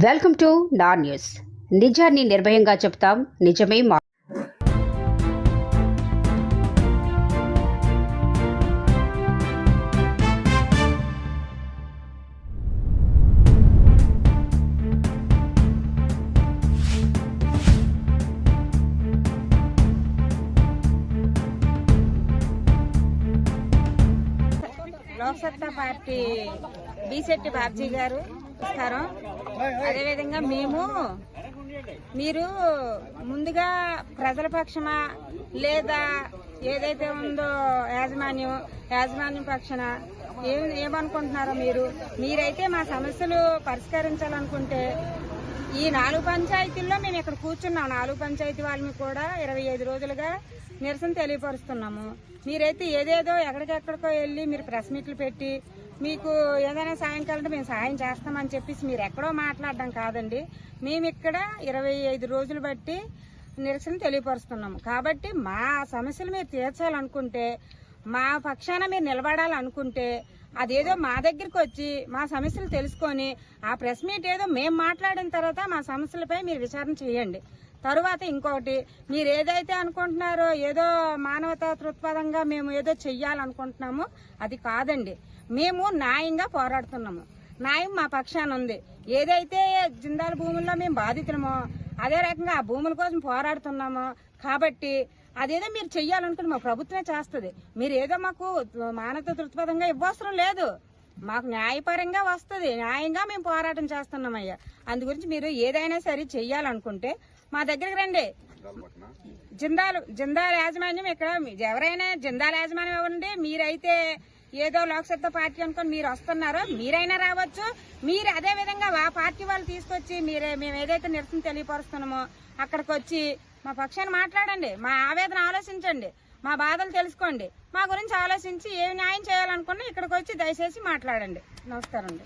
Welcome to నా news. నిజాన్ని నిర్భయంగా చెప్తాం నిజమే మా లోక్సత్తా పార్టీ బీసెట్టి బాబ్జీ గారు నమస్కారం అదేవిధంగా మేము మీరు ముందుగా ప్రజల పక్షమా? లేదా ఏదైతే ఉందో యాజమాన్యం యాజమాన్యం పక్షన ఏం ఏమనుకుంటున్నారో మీరు? మీరైతే మా సమస్యలు పరిష్కరించాలనుకుంటే ఈ నాలుగు పంచాయతీల్లో మేము ఇక్కడ కూర్చున్నాం. నాలుగు పంచాయతీ వాళ్ళని కూడా ఇరవై ఐదు రోజులుగా నిరసన తెలియపరుస్తున్నాము. మీరైతే ఏదేదో ఎక్కడికెక్కడికో వెళ్ళి మీరు ప్రెస్ మీట్లు పెట్టి మీకు ఏదైనా సాయం కావాలంటే మేము సాయం చేస్తామని చెప్పేసి మీరు ఎక్కడో మాట్లాడడం కాదండి. మేము ఇక్కడ ఇరవై ఐదు రోజులు బట్టి నిరసన తెలియపరుస్తున్నాము. కాబట్టి మా సమస్యలు మీరు తీర్చాలనుకుంటే మా పక్షాన మీరు నిలబడాలనుకుంటే అదేదో మా దగ్గరికి వచ్చి మా సమస్యలు తెలుసుకొని ఆ ప్రెస్ మీట్ ఏదో మేము మాట్లాడిన తర్వాత మా సమస్యలపై మీరు విచారణ చేయండి. తరువాత ఇంకొకటి మీరు ఏదైతే అనుకుంటున్నారో ఏదో మానవతా దృక్పథంగా మేము ఏదో చెయ్యాలనుకుంటున్నామో అది కాదండి. మేము న్యాయంగా పోరాడుతున్నాము. న్యాయం మా పక్షాన ఉంది. ఏదైతే జిందాల్ భూముల్లో మేము బాధితులమో అదే రకంగా ఆ భూముల కోసం పోరాడుతున్నామో కాబట్టి అదేదో మీరు చెయ్యాలనుకుని మా ప్రభుత్వమే చేస్తుంది. మీరు ఏదో మాకు మానవత దృక్పథంగా ఇవ్వవసరం లేదు. మాకు న్యాయపరంగా వస్తుంది. న్యాయంగా మేము పోరాటం చేస్తున్నామయ్యా. అందు గురించి మీరు ఏదైనా సరే చెయ్యాలనుకుంటే మా దగ్గరికి రండి. జిందాలు జిందాల్ యాజమాన్యం ఇక్కడ ఎవరైనా జిందాల్ యాజమాన్యం ఇవ్వండి మీరైతే ఏదో లోక్సత్తా పార్టీ అనుకొని మీరు వస్తున్నారో మీరైనా రావచ్చు. మీరు అదే విధంగా ఆ పార్టీ వాళ్ళు తీసుకొచ్చి మీరే మేము ఏదైతే నిరసన తెలియపరుస్తున్నామో అక్కడికి వచ్చి మా పక్షాన్ని మాట్లాడండి. మా ఆవేదన ఆలోచించండి. మా బాధలు తెలుసుకోండి. మా గురించి ఆలోచించి ఏ న్యాయం చేయాలనుకున్నా ఇక్కడికి వచ్చి దయచేసి మాట్లాడండి. నమస్కారం అండి.